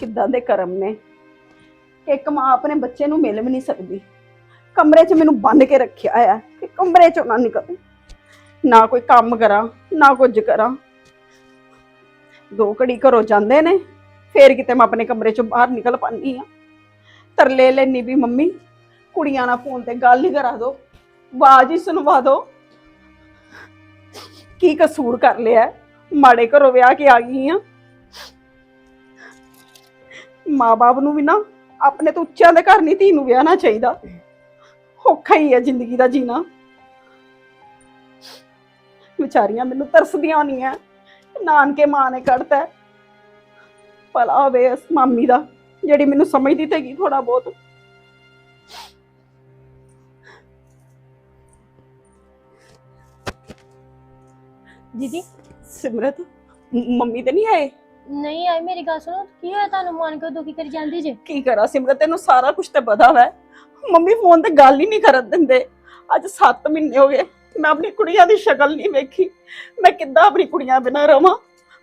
ਕਿੱਦਾਂ ਦੇ ਕਰਮ ਨੇ? ਇੱਕ ਮਾਂ ਆਪਣੇ ਬੱਚੇ ਨੂੰ ਮਿਲ ਵੀ ਨਹੀਂ ਸਕਦੀ। ਕਮਰੇ 'ਚ ਮੈਨੂੰ ਬੰਨ ਕੇ ਰੱਖਿਆ ਆ ਕਿ ਕਮਰੇ 'ਚੋਂ ਨਾ ਨਿਕਲ। ਨਾ ਕੋਈ ਕੰਮ ਕਰਾਂ, ਨਾ ਕੁਝ ਕਰਾਂ। ਦੋ ਘੜੀ ਘਰੋਂ ਜਾਂਦੇ ਨੇ, ਫੇਰ ਕਿਤੇ ਮੈਂ ਆਪਣੇ ਕਮਰੇ 'ਚੋਂ ਬਾਹਰ ਨਿਕਲ ਪਾਨੀ ਆ ਤਰਲੇ ਲੈਣੀ ਵੀ, ਮੰਮੀ, ਕੁੜੀਆਂ ਨਾਲ ਫੋਨ ਤੇ ਗੱਲ ਹੀ ਕਰਾ ਦੋ ਆਵਾਜ਼ ਹੀ ਸੁਣਵਾ ਦੋ ਕੀ ਕਸੂਰ ਕਰ ਲਿਆ ਮਾੜੇ ਘਰੋਂ ਵਿਆਹ ਕੇ ਆ ਗਈ ਆ ਮਾਂ-ਬਾਪ ਨੂੰ ਵੀ ਨਾ ਆਪਣੇ ਤੋਂ ਉੱਚਿਆਂ ਦੇ ਘਰ ਨਹੀਂ ਧੀ ਨੂੰ ਵਿਆਹਣਾ ਚਾਹੀਦਾ। ਔਖਾ ਹੀ ਹੈ ਜ਼ਿੰਦਗੀ ਦਾ ਜੀਣਾ। ਵਿਚਾਰੀਆਂ ਮੈਨੂੰ ਤਰਸਦੀਆਂ ਨਹੀਂ ਆ ਨਾਨਕੇ ਮਾਂ ਨੇ ਕੱਢਤਾ। ਭਲਾ ਹੋਵੇ ਇਸ ਮਾਮੀ ਦਾ ਜਿਹੜੀ ਮੈਨੂੰ ਸਮਝਦੀ ਤੇਗੀ ਥੋੜਾ ਬਹੁਤ। ਦੀਦੀ? ਸਿਮਰਤ ਮ- ਮੰਮੀ ਤੇ ਨਹੀਂ ਆਏ? ਨਹੀਂ ਆਈ ਮੇਰੀ ਗੱਲ ਸੁਣੋ ਕੀ ਹੋਇਆ ਤੁਹਾਨੂੰ ਮਨ ਕਿਉਂ ਦੁਖੀ ਕਰੀ ਜਾਂਦੀ ਜੇ? ਕੀ ਕਰਾਂ ਸਿਮਰਤ ਤੈਨੂੰ ਸਾਰਾ ਕੁਝ ਤੇ ਪਤਾ ਵੈ। ਮੰਮੀ ਫੋਨ ਤੇ ਗੱਲ ਹੀ ਨਹੀਂ ਕਰਨ ਦਿੰਦੇ। ਅੱਜ 7 ਮਹੀਨੇ ਹੋ ਗਏ ਮੈਂ ਆਪਣੀ ਕੁੜੀਆਂ ਦੀ ਸ਼ਕਲ ਨਹੀਂ ਵੇਖੀ। ਮੈਂ ਕਿੱਦਾਂ ਆਪਣੀ ਕੁੜੀਆਂ ਬਿਨਾਂ ਰਵਾਂ?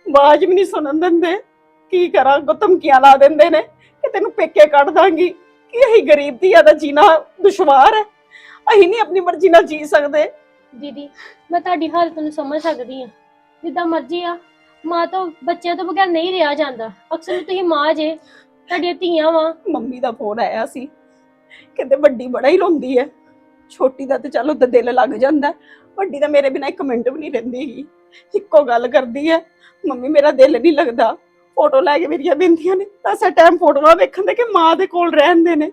ਆਵਾਜ਼ ਵੀ ਨਹੀਂ ਸੁਣਨ ਦਿੰਦੇ। ਕੀ ਕਰਾਂ? ਧਮਕੀਆਂ ਲਾ ਦਿੰਦੇ ਨੇ? ਕਿ ਤੈਨੂੰ ਪੇਕੇ ਕੱਢ ਦਾਂਗੀ? ਕਿ ਅਸੀਂ ਗਰੀਬ ਧੀਆਂ ਦਾ ਜੀਣਾ ਦੁਸ਼ਵਾਰ ਹੈ? ਅਸੀਂ ਨਹੀਂ ਆਪਣੀ ਮਰਜ਼ੀ ਨਾਲ ਜੀ ਸਕਦੇ। ਦੀਦੀ ਮੈਂ ਤੁਹਾਡੀ ਹਾਲਤ ਨੂੰ ਸਮਝ ਸਕਦੀ ਆ ਜਿੱਦਾਂ ਮਰਜ਼ੀ ਆ ਮਾਂ ਤੋਂ ਬੱਚਿਆਂ ਤੋਂ ਬਗੈਰ ਨਹੀਂ ਰਿਹਾ ਜਾਂਦਾ। ਅਕਸਰ ਤੁਸੀਂ ਮਾਂ ਜੇ, ਤੁਹਾਡੀਆਂ ਧੀਆਂ ਵਾਂ। ਮੰਮੀ ਦਾ ਫੋਨ ਆਇਆ ਸੀ। ਕਹਿੰਦੇ ਵੱਡੀ ਬੜਾ ਹੀ ਰੋਂਦੀ ਹੈ ਛੋਟੀ ਦਾ ਤੇ ਚਲੋ ਉਹਦਾ ਦਿਲ ਲੱਗ ਜਾਂਦਾ। ਵੱਡੀ ਤਾਂ ਮੇਰੇ ਬਿਨਾਂ ਇੱਕ ਮਿੰਟ ਵੀ ਨਹੀਂ ਰਹਿੰਦੀ ਹੈਗੀ ਇੱਕੋ ਗੱਲ ਕਰਦੀ ਹੈ ਮੰਮੀ, ਮੇਰਾ ਦਿਲ ਨਹੀਂ ਲੱਗਦਾ। ਫੋਟੋ ਲੈ ਕੇ ਮੇਰੀਆਂ ਦਿੰਦੀਆਂ ਨੇ। ਤਾਂ ਸਾ ਟਾਈਮ ਫੋਟੋਆਂ ਵੇਖਣ ਦੇ ਕਿ ਮਾਂ ਦੇ ਕੋਲ ਰਹਿੰਦੇ ਨੇ।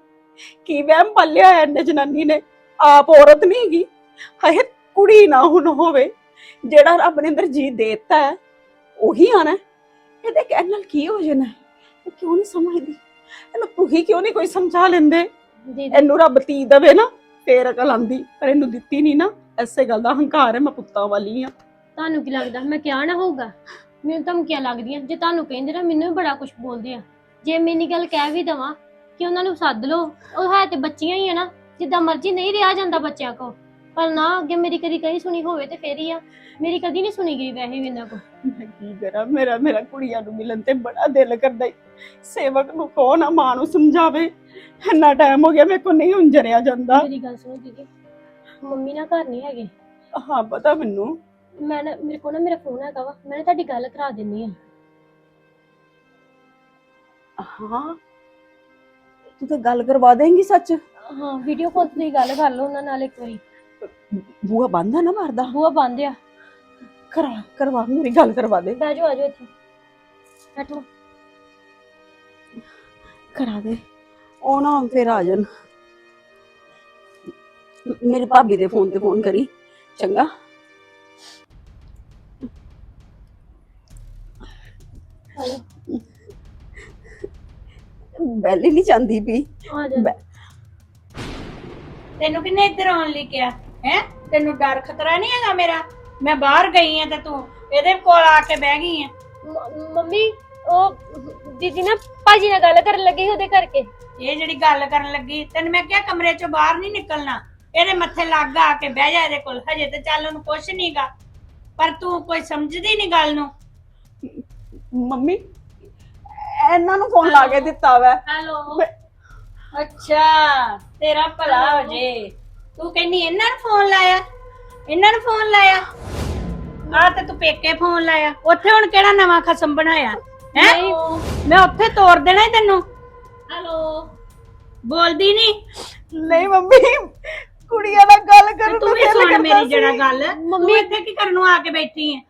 ਕੀ ਵਹਿਮ ਪੱਲਿਆ ਹੈ ਇਹਨੇ ਜਨਾਨੀ ਨੇ। ਆਪ ਔਰਤ ਨਹੀਂ ਹੈਗੀ। ਹਾਏ ਕੁੜੀ ਨਾ ਹੁਣ ਹੋਵੇ। ਜਿਹੜਾ ਰੱਬ ਨੇ ਅੰਦਰ ਜੀ ਦੇਤਾ ਹੈ ਉਹੀ ਆਣਾ। ਇਹਦੇ ਕਹਿਣ ਨਾਲ ਕੀ ਹੋ ਜਾਣਾ? ਇਹ ਕਿਉਂ ਨਹੀਂ ਸਮਝਦੀ? ਇਹਨੂੰ ਤੁਸੀਂ ਕਿਉਂ ਨਹੀਂ ਕੋਈ ਸਮਝਾ ਲੈਂਦੇ? ਇਹਨੂੰ ਰੱਬ ਤੀ ਦਵੇ ਨਾ ਫੇਰ ਅਕਲ ਆਂਦੀ ਪਰ ਇਹਨੂੰ ਦਿੱਤੀ ਨਹੀਂ ਨਾ। ਐਸੇ ਗੱਲ ਦਾ ਹੰਕਾਰ ਹੈ ਮੈਂ ਪੁੱਤਾਂ ਵਾਲੀ ਆ ਤੁਹਾਨੂੰ ਕੀ ਲੱਗਦਾ? ਮੈਂ ਕਿਹਾ ਨਾ ਹੋਊਗਾ? ਮੈਨੂੰ ਧਮਕੀਆਂ ਲੱਗਦੀਆਂ। ਜੇ ਤੁਹਾਨੂੰ ਕਹਿੰਦੇ ਨਾ ਮੈਨੂੰ ਵੀ ਬੜਾ ਕੁਝ ਬੋਲਦੇ ਆ। ਜੇ ਮੈਂ ਇੰਨੀ ਗੱਲ ਕਹਿ ਵੀ ਦਵਾਂ ਕਿ ਉਹਨਾਂ ਨੂੰ ਸੱਦ ਲਓ ਉਹ ਹੈ ਤੇ ਬੱਚੀਆਂ ਹੀ ਆ ਨਾ। ਜਿੱਦਾਂ ਮਰਜ਼ੀ ਨਹੀਂ ਰਿਹਾ ਜਾਂਦਾ ਬੱਚਿਆਂ ਕੋ ਪਰ ਨਾ ਅੱਗੇ ਮੇਰੀ ਕਦੀ ਕਹੀ ਸੁਣੀ ਹੋਵੇ ਤੇ ਫੇਰ ਹੀ ਆ। ਮੇਰੀ ਕਦੀ ਨਹੀਂ ਸੁਣੀ ਗਈ ਵੈਸੇ ਵੀ ਇਹਨਾਂ ਕੋ ਮੈਂ ਕੀ ਕਰਾਂ ਮੇਰਾ ਮੇਰਾ ਕੁੜੀਆਂ ਨੂੰ ਮਿਲਣ ਤੇ ਬੜਾ ਦਿਲ ਕਰਦਾ ਈ। ਸੇਵਕ ਨੂੰ ਕੌਣ ਆ ਮਾਂ ਨੂੰ ਸਮਝਾਵੇ? ਇੰਨਾ ਟਾਈਮ ਹੋ ਗਿਆ ਮੇਰੇ ਕੋ ਨਹੀਂ ਹੁੰਜਰਿਆ ਜਾਂਦਾ। ਮੇਰੀ ਗੱਲ ਸੁਣੋ ਦੀਦੀ ਮੰਮੀ ਨਾ ਘਰ ਨਹੀਂ ਹੈਗੇ। ਹਾਂ ਪਤਾ ਮੈਨੂੰ। ਮੈਂ ਨਾ ਮੇਰੇ ਕੋਲ ਨਾ ਮੇਰਾ ਫੋਨ ਹੈਗਾ ਵਾ ਮੈਂ ਨਾ ਤੁਹਾਡੀ ਗੱਲ ਕਰਾ ਦਿੰਨੀ ਆ। ਹਾਂ? ਤੂੰ ਤਾਂ ਗੱਲ ਕਰਵਾ ਦੇਂਗੀ ਸੱਚ। ਹਾਂ ਵੀਡੀਓ ਕਾਲ ਤੇ ਗੱਲ ਕਰ ਲਓ ਉਹਨਾਂ ਨਾਲ ਇੱਕ ਵਾਰੀ। ਬੂਆ ਬੰਦ ਆ ਨਾ ਮਾਰਦਾ ਬੂਆ ਬੰਦ ਆ। ਕਰਾ ਕਰਵਾ ਮੇਰੀ ਗੱਲ ਕਰਵਾ ਦੇ। ਬਹਿ ਜਾਓ ਆ ਜਾਓ ਇੱਥੇ। ਬੈਠੋ। ਕਰਾ ਦੇ। ਉਹ ਨਾ ਫਿਰ ਆ ਜਾਣ। ਮੇਰੇ ਭਾਬੀ ਦੇ ਫੋਨ ਤੇ ਫੋਨ ਕਰੀ। ਚੰਗਾ। ਬੈਲ ਨਹੀਂ ਜਾਂਦੀ ਵੀ ਤੈਨੂੰ ਕਿੰਨੇ ਇੱਧਰ ਆਉਣ ਲਈ ਕਿਹਾ? ਹੈ? ਤੈਨੂੰ ਡਰ ਖਤਰਾ ਨਹੀਂ ਹੈਗਾ ਮੇਰਾ? ਮੈਂ ਬਾਹਰ ਗਈ ਆ ਤੇ ਤੂੰ ਇਹਦੇ ਕੋਲ ਆ ਕੇ ਬਹਿ ਗਈ ਆ। ਮ- ਮੰਮੀ ਉਹ ਦੀਦੀ ਨਾ ਭਾਜੀ ਨਾਲ ਗੱਲ ਕਰਨ ਲੱਗੇ ਸੀ ਉਹਦੇ ਕਰਕੇ। ਇਹ ਜਿਹੜੀ ਗੱਲ ਕਰਨ ਲੱਗੀ ਤੈਨੂੰ ਮੈਂ ਕਿਹਾ ਕਮਰੇ ਚੋਂ ਬਾਹਰ ਨਹੀਂ ਨਿਕਲਣਾ। ਇਹਦੇ ਮੱਥੇ ਲੱਗ ਆ ਕੇ ਬਹਿ ਜਾ ਇਹਦੇ ਕੋਲ ਹਜੇ ਤੇ ਚੱਲ ਉਹਨੂੰ ਕੁਛ ਨਹੀਂਗਾ ਪਰ ਤੂੰ ਕੋਈ ਸਮਝਦੀ ਨਹੀਂ ਗੱਲ ਨੂੰ? ਮੰਮੀ ਇਹਨਾਂ ਨੂੰ ਫੋਨ ਲਾ ਕੇ ਦਿੱਤਾ ਵੈ। ਹੈਲੋ। ਮੈਂ- ਅੱਛਾ ਤੇਰਾ ਭਲਾ ਹੋ ਜੇ। ਤੂੰ ਕਹਿੰਨੀ ਇਹਨਾਂ ਨੂੰ ਫੋਨ ਲਾਇਆ? ਇਹਨਾਂ ਨੂੰ ਫੋਨ ਲਾਇਆ? ਆ ਤੇ ਤੂੰ ਪੇਕੇ ਫੋਨ ਲਾਇਆ। ਉੱਥੇ ਹੁਣ ਕਿਹੜਾ ਨਵਾਂ ਖਸਮ ਬਣਾਇਆ? ਹੈ? ਨਹੀਂ। ਮੈਂ ਉੱਥੇ ਤੋੜ ਦੇਣਾ ਈ ਤੈਨੂੰ। ਹੈਲੋ। ਬੋਲਦੀ ਨਹੀਂ। ਨਹੀਂ ਮੰਮੀ ਕੁੜੀਆਂ ਨਾਲ ਗੱਲ ਕਰਨ ਤੂੰ ਨੂੰ ਵੀ ਸੁਣ ਮੇਰੀ। ਜਿਹੜਾ ਗੱਲ। ਮੰਮੀ- ਮੰਮੀ ਇੱਥੇ ਕੀ ਕਰਨ ਨੂੰ ਆ ਕੇ ਬੈਠੀ ਹੈ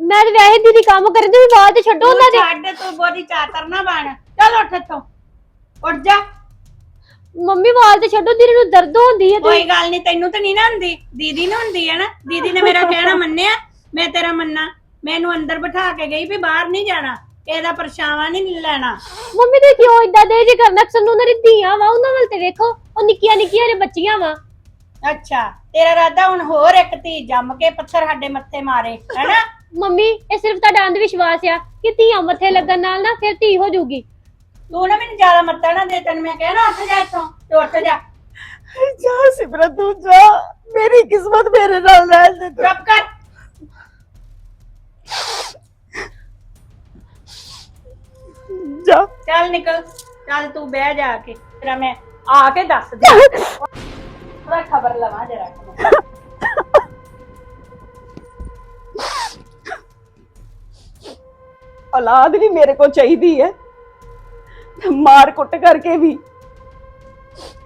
ਮੈਂ ਤੇ ਵੈਸੇ ਦੀਦੀ ਕੰਮ ਕਰਦੀ ਵੀ ਬਾਅਦ ਚ ਛੱਡੋ ਉਹਨਾਂ ਦੇ। ਛੱਡ ਤੂੰ ਬੋਦੀ ਚਾਤਰ ਨਾ ਬਣ। ਚੱਲ ਉੱਠ ਇੱਥੋਂ। ਉੱਠ ਜਾ। ਮੰਮੀ ਵਾਲ ਤੇ ਛੱਡੋ ਦੀਦੀ ਨੂੰ ਦਰਦ ਹੁੰਦੀ ਹੈ ਕੋਈ ਗੱਲ ਨਹੀਂ ਤੈਨੂੰ ਤਾਂ ਨਹੀਂ ਨਾ ਹੁੰਦੀ। ਦੀਦੀ ਨੂੰ ਹੁੰਦੀ ਹੈ ਨਾ। ਦੀਦੀ ਨੇ ਮੇਰਾ ਕਹਿਣਾ ਮੰਨਿਆ ਮੈਂ ਤੇਰਾ ਮੰਨਾ। ਮੈਨੂੰ ਅੰਦਰ ਬਿਠਾ ਕੇ ਗਈ ਵੀ ਬਾਹਰ ਨਹੀਂ ਜਾਣਾ ਇਹਦਾ ਪਰਛਾਵਾਂ ਨਹੀਂ ਲੈਣਾ। ਮੰਮੀ ਤੇ ਕਿਉਂ ਇਦਾਂ ਦੇ ਜੇ ਕਰਨਾ? ਅਕਸਰ ਨੂੰ ਉਹਨਾਂ ਦੀ ਧੀਆਂ ਵਾ ਉਹਨਾਂ ਵੱਲ ਤੇ ਵੇਖੋ ਉਹ ਨਿੱਕੀਆਂ ਨਿੱਕੀਆਂ ਨੇ ਬੱਚੀਆਂ ਵਾ। ਅੱਛਾ ਤੇਰਾ ਰਾਦਾ ਹੁਣ ਹੋਰ ਇੱਕ ਧੀ ਜੰਮ ਕੇ ਪੱਥਰ ਸਾਡੇ ਮੱਥੇ ਮਾਰੇ ਹੈਨਾ? ਮੰਮੀ ਇਹ ਸਿਰਫ ਤੁਹਾਡਾ ਅੰਧ ਵਿਸ਼ਵਾਸ ਆ ਕਿ ਧੀਆਂ ਮੱਥੇ ਲੱਗਣ ਨਾਲ ਨਾ ਫਿਰ ਧੀ ਹੋ ਜਾਊਗੀ। ਤੂੰ ਨਾ ਮੈਨੂੰ ਜ਼ਿਆਦਾ ਮੱਤਾ ਨਾ ਦੇ ਤੈਨੂੰ ਮੈਂ ਕਹਿਣਾ ਉੱਠ ਜਾ ਇੱਥੋਂ ਤੇ ਉੱਠ ਜਾ। ਜਾ ਸਿਮਰਤ ਤੂੰ ਜਾ। ਮੇਰੀ ਕਿਸਮਤ ਮੇਰੇ ਨਾਲ ਰਹਿ ਦੇ ਤੂੰ। ਚੁੱਪ ਕਰ। ਜਾ। ਚੱਲ ਨਿਕਲ। ਚੱਲ ਤੂੰ ਬਹਿ ਜਾ ਕੇ। ਤੇਰਾ ਮੈਂ ਆ ਕੇ ਦੱਸ ਦੇ ਉਹਦਾ ਖਬਰ ਲਵਾਂ ਜਰਾ ਕੁ। ਔਲਾਦ ਵੀ ਮੇਰੇ ਕੋਲ ਚਾਹੀਦੀ ਹੈ। ਮਾਰ ਕੁੱਟ ਕਰਕੇ ਵੀ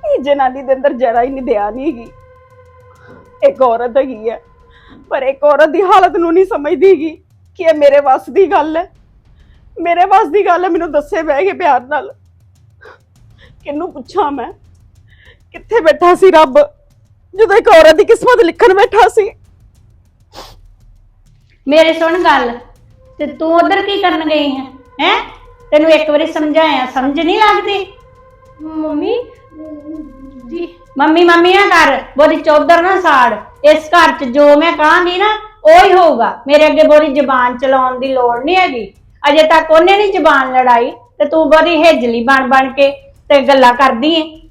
ਇਹ ਜਨਾਨੀ ਦੇ ਅੰਦਰ ਜਰਾ ਹੀ ਨਹੀਂ ਦਿਆ ਨਹੀਂ ਹੈਗੀ। ਇੱਕ ਔਰਤ ਹੈਗੀ ਹੈ ਪਰ ਇੱਕ ਔਰਤ ਦੀ ਹਾਲਤ ਨੂੰ ਨਹੀਂ ਸਮਝਦੀ ਕਿ ਇਹ ਮੇਰੇ ਵੱਸ ਦੀ ਗੱਲ ਹੈ। ਮੇਰੇ ਵੱਸ ਦੀ ਗੱਲ ਹੈ, ਮੈਨੂੰ ਦੱਸੇ ਬਹਿ ਕੇ ਪਿਆਰ ਨਾਲ। ਕਿਹਨੂੰ ਪੁੱਛਾਂ ਮੈਂ? ਕਿੱਥੇ ਬੈਠਾ ਸੀ ਰੱਬ? ਜਦੋਂ ਇੱਕ ਔਰਤ ਦੀ ਕਿਸਮਤ ਲਿਖਣ ਬੈਠਾ ਸੀ। ਮੇਰੇ ਸੁਣ ਗੱਲ, ਤੇ ਤੂੰ ਉਧਰ ਕੀ ਕਰਨ ਗਈ ਹੈ ਹੈ? ਤੈਨੂੰ ਇੱਕ ਵਾਰੀ ਸਮਝਾਇਆ ਸਮਝ ਨਹੀਂ ਲੱਗਦੀ? ਮੰਮੀ ਜੀ। ਮੰਮੀ ਮੰਮੀ ਨਾ ਕਰ ਬੋਲੀ ਚੌਧਰ ਨਾ ਸਾੜ। ਇਸ ਘਰ 'ਚ ਜੋ ਮੈਂ ਕਹਾਂਗੀ ਨਾ ਉਹ ਹੀ ਹੋਊਗਾ। ਮੇਰੇ ਅੱਗੇ ਬੋਲੀ ਜ਼ਬਾਨ ਚਲਾਉਣ ਦੀ ਲੋੜ ਨਹੀਂ ਹੈਗੀ। ਅਜੇ ਤੱਕ ਉਹਨੇ ਨਹੀਂ ਜ਼ਬਾਨ ਲੜਾਈ ਤੇ ਤੂੰ ਬੋਲੀ ਹੇਜਲੀ ਬਣ ਬਣ ਕੇ ਤੇ ਗੱਲਾਂ ਕਰਦੀ ਏ।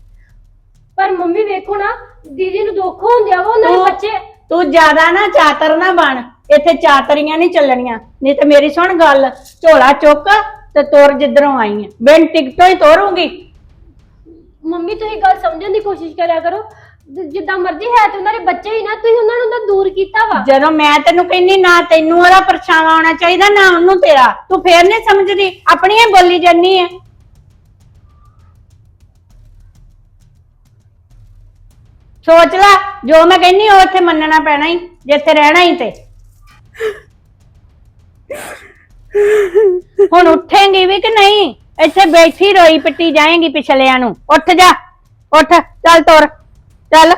ਪਰ ਮੰਮੀ ਵੇਖੋ ਨਾ ਦੀਦੀ ਨੂੰ ਦੁੱਖ ਹੁੰਦਿਆ ਵਾ ਉਹਨਾਂ ਦੇ ਤੂੰ- ਬੱਚੇ। ਤੂੰ ਜ਼ਿਆਦਾ ਨਾ ਚਾਤਰ ਨਾ ਬਣ। ਇੱਥੇ ਚਾਤਰੀਆਂ ਨਹੀਂ ਚੱਲਣੀਆਂ। ਨਹੀਂ ਤੇ ਮੇਰੀ ਸੁਣ ਗੱਲ ਝੋਲਾ ਚੁੱਕ। ਤੇ ਤੁਰ ਜਿੱਧਰੋਂ ਆਈ ਹੈ ਬਿਨ ਟਿਕਟੋਂ ਹੀ ਤੋਰੂੰਗੀ? ਮੰਮੀ ਤੁਸੀਂ ਗੱਲ ਸਮਝਣ ਦੀ ਕੋਸ਼ਿਸ਼ ਕਰਿਆ ਕਰੋ। ਜ- ਜਿੱਦਾਂ ਮਰਜ਼ੀ ਹੈ ਤੇ ਉਹਨਾਂ ਦੇ ਬੱਚੇ ਹੀ ਨਾ ਤੁਸੀਂ ਉਹਨਾਂ ਨੂੰ ਤਾਂ ਦੂਰ ਕੀਤਾ ਵਾ। ਜਦੋਂ ਮੈਂ ਤੈਨੂੰ ਕਹਿੰਨੀ ਨਾ ਤੈਨੂੰ ਉਹਦਾ ਪਰਛਾਵਾਂ ਆਉਣਾ ਚਾਹੀਦਾ ਨਾ ਉਹਨੂੰ ਤੇਰਾ। ਤੂੰ ਫੇਰ ਨਹੀਂ ਸਮਝਦੀ ਆਪਣੀ ਹੀ ਬੋਲੀ ਜਾਨੀ ਹੈ ਸੋਚ ਲੈ ਜੋ ਮੈਂ ਕਹਿੰਨੀ ਉਹ ਇੱਥੇ ਮੰਨਣਾ ਪੈਣਾ ਹੀ ਜਿੱਥੇ ਰਹਿਣਾ ਹੀ ਤੇ। ਹੁਣ ਉੱਠੇਂਗੀ ਵੀ ਕਿ ਨਹੀਂ? ਇੱਥੇ ਬੈਠੀ ਰੋਈ ਪਿੱਟੀ ਜਾਏਂਗੀ ਪਿਛਲਿਆਂ ਨੂੰ। ਉੱਠ ਜਾ। ਉੱਠ। ਚੱਲ ਤੁਰ। ਚੱਲ।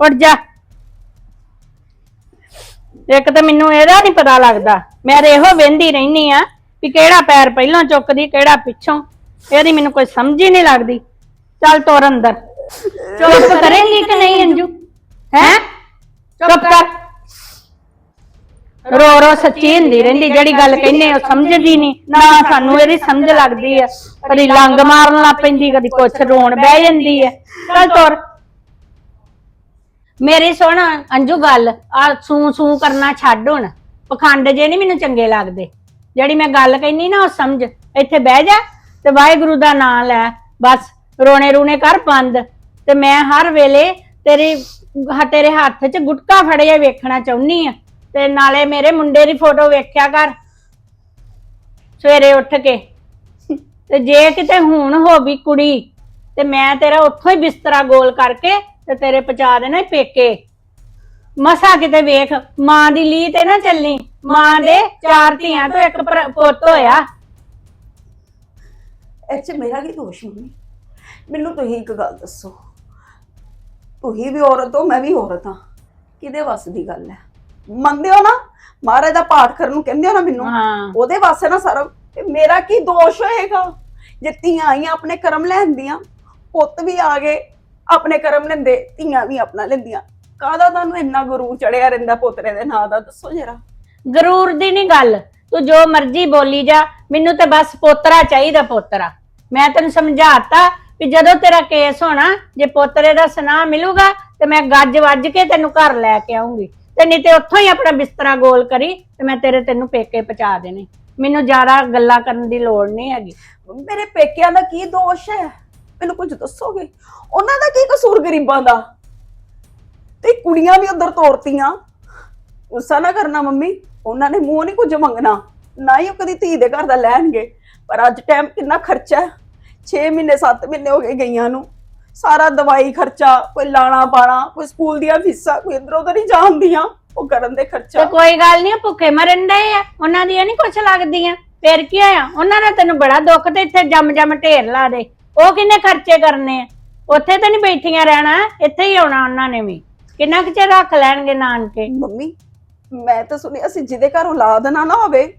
ਉੱਠ ਜਾ। ਇੱਕ ਤਾਂ ਮੈਨੂੰ ਇਹਦਾ ਨਹੀਂ ਪਤਾ ਲੱਗਦਾ। ਮੈਂ ਤਾਂ ਇਹੋ ਵੇਂਦੀ ਰਹਿਨੀ ਆ ਵੀ ਕਿਹੜਾ ਪੈਰ ਪਹਿਲਾਂ ਚੁੱਕਦੀ ਕਿਹੜਾ ਪਿੱਛੋਂ। ਇਹਦੀ ਮੈਨੂੰ ਕੋਈ ਸਮਝ ਹੀ ਨਹੀਂ ਲੱਗਦੀ। ਚੱਲ ਤੁਰ ਅੰਦਰ। ਚੁੱਪ ਕਰੇਂਗੀ ਕਿ ਨਹੀਂ ਅੰਜੂ? ਹੈ? ਚੁੱਪ ਕਰ। ਰੋ ਰੋ ਸੱਚੀ ਹੁੰਦੀ ਰਹਿੰਦੀ, ਜਿਹੜੀ ਗੱਲ ਕਹਿੰਨੇ ਉਹ ਸਮਝਦੀ ਨਹੀਂ। ਨਾ ਸਾਨੂੰ ਇਹਦੀ ਸਮਝ ਲੱਗਦੀ ਆ, ਕਦੀ ਲੰਗ ਮਾਰਨ ਲੱਗ ਪੈਂਦੀ, ਕਦੀ ਕੁਛ ਰੋਣ ਬਹਿ ਜਾਂਦੀ ਹੈ ਚੱਲ ਤੁਰ। ਮੇਰੀ ਸੋਹਣਾ ਅੰਜੂ ਗੱਲ, ਆ ਸੂ ਸੂ ਕਰਨਾ ਛੱਡ ਹੁਣ। ਪਖੰਡ ਜੇ ਨਹੀਂ ਮੈਨੂੰ ਚੰਗੇ ਲੱਗਦੇ। ਜਿਹੜੀ ਮੈਂ ਗੱਲ ਕਹਿੰਨੀ ਨਾ, ਉਹ ਸਮਝ। ਇੱਥੇ ਬਹਿ ਜਾ ਤੇ ਵਾਹਿਗੁਰੂ ਦਾ ਨਾਮ ਲੈ। ਬਸ, ਰੋਣੇ ਰੂਣੇ ਕਰ ਬੰਦ। ਤੇ ਮੈਂ ਹਰ ਵੇਲੇ ਤੇਰੀ ਤੇਰੇ ਹੱਥ 'ਚ ਗੁਟਕਾ ਫੜਿਆ ਵੇਖਣਾ ਚਾਹੁੰਨੀ ਆ। ਤੇ ਨਾਲੇ ਮੇਰੇ ਮੁੰਡੇ ਦੀ ਫੋਟੋ ਵੇਖਿਆ ਕਰ। ਸਵੇਰੇ ਉੱਠ ਕੇ। ਤੇ ਜੇ ਕਿਤੇ ਹੁਣ ਹੋ ਵੀ ਕੁੜੀ, ਤੇ ਮੈਂ ਤੇਰਾ ਉੱਥੋਂ ਹੀ ਬਿਸਤਰਾ ਗੋਲ ਕਰਕੇ ਤੇ ਤੇਰੇ ਪਹੁੰਚਾ ਦੇਣਾ ਈ ਪੇਕੇ। ਮਸਾ ਕਿਤੇ ਵੇਖ, ਮਾਂ ਦੀ ਲੀਹ ਤੇ ਨਾ ਚੱਲੀ। ਮਾਂ ਦੇ ਚਾਰ ਧੀਆਂ ਤੋਂ ਇੱਕ ਭਰਾ- ਪੁੱਤ ਹੋਇਆ। ਇਹ 'ਚ ਮੇਰਾ ਕੀ ਦੋਸ਼ ਮੰਮੀ? ਮੈਨੂੰ ਤੁਸੀਂ ਇੱਕ ਗੱਲ ਦੱਸੋ। ਤੁਸੀਂ ਵੀ ਔਰਤ ਹੋ, ਮੈਂ ਵੀ ਔਰਤ ਹਾਂ। ਕਿਹਦੇ ਵੱਸ ਦੀ ਗੱਲ ਹੈ? ਮੰਨਦੇ ਹੋ ਨਾ? ਮਹਾਰਾਜ ਦਾ ਪਾਠ ਕਰਨ ਨੂੰ ਕਹਿੰਦੇ ਹੋ ਨਾ ਮੈਨੂੰ? ਹਾਂ। ਉਹਦੇ ਵਾਸਤੇ ਨਾ ਸਾਰਾ ਤੇ ਮੇਰਾ ਕੀ ਦੋਸ਼ ਹੋਏਗਾ? ਜੇ ਧੀਆਂ ਆਈਆਂ ਆਪਣੇ ਕਰਮ ਲੈਂਦੀਆਂ ਪੁੱਤ ਵੀ ਆ ਗਏ ਆਪਣੇ ਕਰਮ ਲੈਂਦੇ ਧੀਆਂ ਵੀ ਆਪਣਾ ਲੈਂਦੀਆਂ। ਕਾਹਦਾ ਤੁਹਾਨੂੰ ਇੰਨਾ ਗੁਰੂ ਚੜਿਆ ਰਹਿੰਦਾ ਪੁੱਤਰੇ ਦੇ ਨਾਂ ਦਾ? ਦੱਸੋ ਜਰਾ। ਗਰੂਰ ਦੀ ਨਹੀਂ ਗੱਲ। ਤੂੰ ਜੋ ਮਰਜ਼ੀ ਬੋਲੀ ਜਾ। ਮੈਨੂੰ ਤੇ ਬਸ ਪੋਤਰਾ ਚਾਹੀਦਾ ਪੋਤਰਾ। ਮੈਂ ਤੈਨੂੰ ਸਮਝਾਤਾ ਵੀ ਜਦੋਂ ਤੇਰਾ ਕੇਸ ਹੋਣਾ ਜੇ ਪੋਤਰੇ ਦਾ ਸੁਨਾਹ ਮਿਲੂਗਾ ਤੇ ਮੈਂ ਗੱਜ ਵੱਜ ਕੇ ਤੈਨੂੰ ਘਰ ਲੈ ਕੇ ਆਉਂਗੀ ਤੇ ਨਹੀਂ ਤੇ ਉੱਥੋਂ ਹੀ ਆਪਣਾ ਬਿਸਤਰਾ ਗੋਲ ਕਰੀ ਤੇ ਮੈਂ ਤੇਰੇ ਤੈਨੂੰ ਪੇਕੇ ਪਹੁੰਚਾ ਦੇਣੇ। ਮੈਨੂੰ ਜ਼ਿਆਦਾ ਗੱਲਾਂ ਕਰਨ ਦੀ ਲੋੜ ਨਹੀਂ ਹੈਗੀ। ਮੇਰੇ ਪੇਕਿਆਂ ਦਾ ਕੀ ਦੋਸ਼ ਹੈ? ਮੈਨੂੰ ਕੁਝ ਦੱਸੋਗੇ? ਉਹਨਾਂ ਦਾ ਕੀ ਕਸੂਰ ਗਰੀਬਾਂ ਦਾ? ਤੇ ਕੁੜੀਆਂ ਵੀ ਉਧਰ ਤੋਰਤੀਆਂ। ਗੁੱਸਾ ਨਾ ਕਰਨਾ ਮੰਮੀ, ਉਹਨਾਂ ਨੇ ਮੂੰਹ ਨਹੀਂ ਕੁਝ ਮੰਗਣਾ। ਨਾ ਹੀ ਉਹ ਕਦੀ ਧੀ ਦੇ ਘਰ ਦਾ ਲੈਣਗੇ। ਪਰ ਅੱਜ ਟਾਈਮ ਕਿੰਨਾ ਖਰਚਾ ਹੈ। 6 ਮਹੀਨੇ 7 ਮਹੀਨੇ ਹੋ ਗਏ ਗਈਆਂ ਨੂੰ। ਸਾਰਾ ਦਵਾਈ ਖਰਚਾ ਕੋਈ ਲਾਣਾ ਪਾਣਾ ਕੋਈ ਸਕੂਲ ਦੀਆਂ ਫੀਸਾਂ ਕੋਈ ਇਧਰ ਉਧਰ ਹੀ ਜਾਂਦੀਆਂ ਉਹ ਕਰਨ ਦੇ ਤੇ ਖਰਚਾ ਕੋਈ ਗੱਲ ਨਹੀਂ ਭੁੱਖੇ ਮਰਨ ਡਏ ਆ ਉਹਨਾਂ ਦੀਆਂ ਨਹੀਂ ਕੁਛ ਲੱਗਦੀਆਂ। ਫੇਰ ਕੀ ਹੋਇਆ? ਉਹਨਾਂ ਨੇ ਤੈਨੂੰ ਬੜਾ ਦੁੱਖ ਤੇ ਇੱਥੇ ਜੰਮ ਜੰਮ ਢੇਰ ਲਾ ਦੇ। ਉਹ ਕਿੰਨੇ ਖਰਚੇ ਕਰਨੇ ਆ? ਉੱਥੇ ਤਾਂ ਨਹੀਂ ਬੈਠੀਆਂ ਰਹਿਣਾ ਇੱਥੇ ਹੀ ਆਉਣਾ ਉਹਨਾਂ ਨੇ ਵੀ। ਕਿੰਨਾ ਕੁ ਚਿਰ ਰੱਖ ਲੈਣਗੇ ਨਾਨਕੇ? ਮੰਮੀ ਮੈਂ ਤਾਂ ਸੁਣਿਆ ਸੀ ਜਿਹਦੇ ਘਰ ਔਲਾਦ ਨਾ ਨਾ ਹੋਵੇ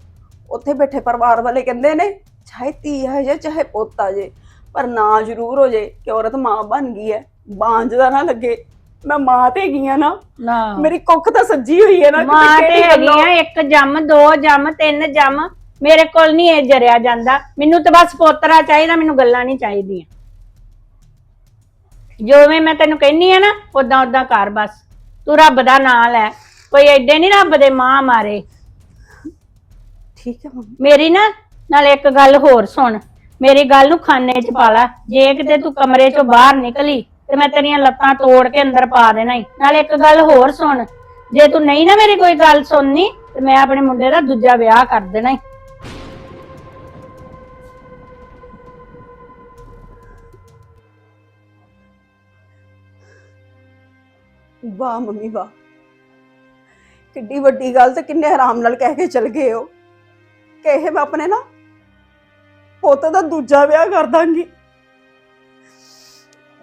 ਉੱਥੇ ਬੈਠੇ ਪਰਿਵਾਰ ਵਾਲੇ ਕਹਿੰਦੇ ਨੇ ਚਾਹੇ ਧੀ ਹੈ ਜਾਂ ਚਾਹੇ ਪੁੱਤ ਆ ਜੇ ਪਰ ਨਾ ਜ਼ਰੂਰ ਹੋ ਜੇ ਕਿ ਔਰਤ ਮਾਂ ਬਣ ਗਈ ਹੈ। ਬਾਂਝ ਦਾ ਨਾ ਲੱਗੇ। ਮੈਂ ਮਾਂ ਤੇ ਹੈਗੀ ਆ ਨਾ। ਨਾ। ਮੇਰੀ ਕੁੱਖ ਤਾਂ ਸੱਜੀ ਹੋਈ ਹੈ ਨਾ ਕਿਤੇ ਮਾਂ ਤੇ ਕਿਹੜੀ ਗੱਲੋਂ। ਹੈਗੀਆਂ ਇੱਕ ਜੰਮ ਦੋ ਜੰਮ ਤਿੰਨ ਜੰਮ। ਮੇਰੇ ਕੋਲ ਨਹੀਂ ਇਹ ਜਰਿਆ ਜਾਂਦਾ। ਮੈਨੂੰ ਤਾਂ ਬਸ ਪੋਤਰਾ ਚਾਹੀਦਾ ਮੈਨੂੰ ਗੱਲਾਂ ਨਹੀਂ ਚਾਹੀਦੀਆਂ। ਜਿਵੇਂ ਮੈਂ ਤੈਨੂੰ ਕਹਿੰਨੀ ਆ ਨਾ ਉਦਾਂ ਉਦਾਂ ਕਰ ਬਸ। ਤੂੰ ਰੱਬ ਦਾ ਨਾਮ ਲੈ। ਕੋਈ ਐਡੇ ਨਹੀਂ ਰੱਬ ਦੇ ਮਾਂ ਮਾਰੇ। ਠੀਕ ਹੈ ਮੰਮੀ। ਮੇਰੀ ਨਾ ਨਾਲ ਇੱਕ ਗੱਲ ਹੋਰ ਸੁਣ। ਮੇਰੀ ਗੱਲ ਨੂੰ ਖਾਨੇ 'ਚ ਪਾ ਲੈ। ਜੇ ਕਿਤੇ ਤੂੰ ਕਮਰੇ 'ਚੋਂ ਬਾਹਰ ਨਿਕਲੀ, ਤੇ ਮੈਂ ਤੇਰੀਆਂ ਲੱਤਾਂ ਤੋੜ ਕੇ ਅੰਦਰ ਪਾ ਦੇਣਾ ਈ। ਨਾਲੇ ਇੱਕ ਗੱਲ ਹੋਰ ਸੁਣ। ਜੇ ਤੂੰ ਨਹੀਂ ਨਾ ਮੇਰੀ ਕੋਈ ਗੱਲ ਸੁਣਨੀ, ਤੇ ਮੈਂ ਆਪਣੇ ਮੁੰਡੇ ਦਾ ਦੂਜਾ ਵਿਆਹ ਕਰ ਦੇਣਾ ਈ। ਵਾਹ ਮੰਮੀ ਵਾਹ। ਕਿੱਡੀ ਵੱਡੀ ਗੱਲ ਤੇ ਕਿੰਨੇ ਆਰਾਮ ਨਾਲ ਕਹਿ ਕੇ ਚਲ ਗਏ ਹੋ। ਕਿ ਇਹ ਮੈਂ ਆਪਣੇ ਨਾ ਪੁੱਤ ਦਾ ਦੂਜਾ ਵਿਆਹ ਕਰ ਦਾਂਗੀ।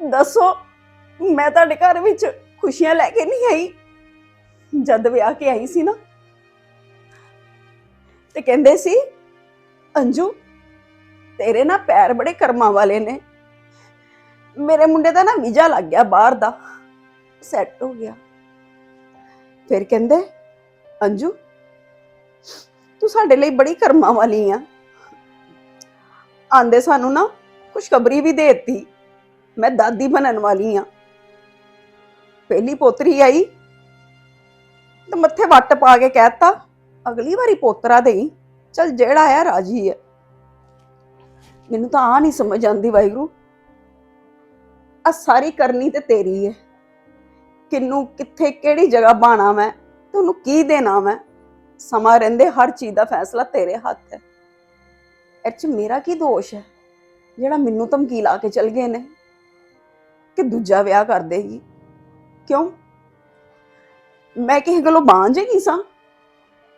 ਦੱਸੋ, ਮੈਂ ਤੁਹਾਡੇ ਘਰ ਵਿੱਚ ਖੁਸ਼ੀਆਂ ਲੈ ਕੇ ਨਹੀਂ ਆਈ? ਜਦ ਵਿਆਹ ਕੇ ਆਈ ਸੀ ਨਾ। ਤੇ ਕਹਿੰਦੇ ਸੀ, ਅੰਜੂ, ਤੇਰੇ ਨਾ ਪੈਰ ਬੜੇ ਕਰਮਾਂ ਵਾਲੇ ਨੇ। ਮੇਰੇ ਮੁੰਡੇ ਦਾ ਨਾ ਵੀਜ਼ਾ ਲੱਗ ਗਿਆ ਬਾਹਰ ਦਾ। ਸੈੱਟ ਹੋ ਗਿਆ। ਫਿਰ ਕਹਿੰਦੇ, ਅੰਜੂ, ਤੂੰ ਸਾਡੇ ਲਈ ਬੜੀ ਕਰਮਾਂ ਵਾਲੀ ਆ। ਆਂਦੇ ਸਾਨੂੰ ਨਾ ਖੁਸ਼ਖਬਰੀ ਵੀ ਦੇ ਦਿੱਤੀ। ਮੈਂ ਦਾਦੀ ਬਣਨ ਵਾਲੀ ਆ। ਪਹਿਲੀ ਪੋਤਰੀ ਆਈ ਤੇ ਮੱਥੇ ਵੱਟ ਪਾ ਕੇ ਕਹਿਤਾ, ਅਗਲੀ ਵਾਰੀ ਪੋਤਰਾ ਦੇਈ। ਚਲ ਜਿਹੜਾ ਆ ਰਾਜੀ ਹੈ। ਮੈਨੂੰ ਤਾਂ ਆ ਨਹੀਂ ਸਮਝ ਆਂਦੀ ਵਾਹਿਗੁਰੂ। ਆ ਸਾਰੀ ਕਰਨੀ ਤੇ ਤੇਰੀ ਹੈ। ਕਿੰਨੂੰ, ਕਿੱਥੇ, ਕਿਹੜੀ ਜਗ੍ਹਾ ਬਾਣਾ ਮੈਂ ਤੁਹਾਨੂੰ ਕੀ ਦੇਣਾ ਮੈਂ? ਸਮਾਂ ਰਹਿੰਦੇ ਹਰ ਚੀਜ਼ ਦਾ ਫੈਸਲਾ ਤੇਰੇ ਹੱਥ ਹੈ। ਇਹ 'ਚ ਮੇਰਾ ਕੀ ਦੋਸ਼ ਹੈ? ਜਿਹੜਾ ਮੈਨੂੰ ਧਮਕੀ ਲਾ ਕੇ ਚਲ ਗਏ ਨੇ। ਕਿ ਦੂਜਾ ਵਿਆਹ ਕਰ ਦੇਗੀ। ਕਿਉਂ? ਮੈਂ ਕਿਸੇ ਗੱਲੋਂ ਬਾਂਝ ਹੈਗੀ ਸਾਂ।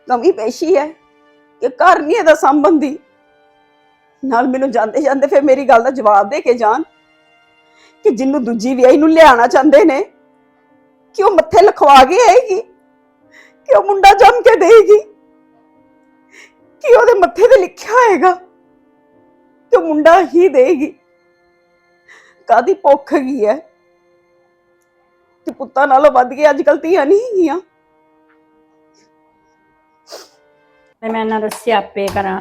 ਕਮੀ ਪੇਸ਼ੀ ਹੈ। ਕਿ ਘਰ ਨਹੀਂ ਇਹਦਾ ਸੰਬੰਧੀ। ਨਾਲ ਮੈਨੂੰ ਜਾਂਦੇ ਜਾਂਦੇ ਫਿਰ ਮੇਰੀ ਗੱਲ ਦਾ ਜਵਾਬ ਦੇ ਕੇ ਜਾਣ। ਕਿ ਜਿੰਨੂੰ ਦੂਜੀ ਵਿਆਹੀ ਨੂੰ ਲਿਆਣਾ ਚਾਹੁੰਦੇ ਨੇ, ਕਿ ਉਹ ਮੱਥੇ ਲਖਵਾ ਕੇ ਆਏਗੀ, ਕਿ ਉਹ ਮੁੰਡਾ ਜੰਮ ਕੇ ਦੇਗੀ, ਕਿ ਉਹਦੇ ਮੱਥੇ ਤੇ ਲਿਖਿਆ ਹੋਏਗਾ। ਕਿ ਮੁੰਡਾ ਹੀ ਦੇਗੀ। ਕਾਦੀ ਭੁੱਖ ਹੈਗੀ ਹੈ ਤੇ ਪੁੱਤਾਂ ਨਾਲੋਂ ਵੱਧ ਕੇ ਅੱਜ ਕੱਲ ਧੀਆਂ ਨਹੀਂ ਹੈਗੀਆਂ। ਤੇ ਮੈਂ ਇਹਨਾਂ ਦਾ ਸਿਆਪੇ ਕਰਾਂ,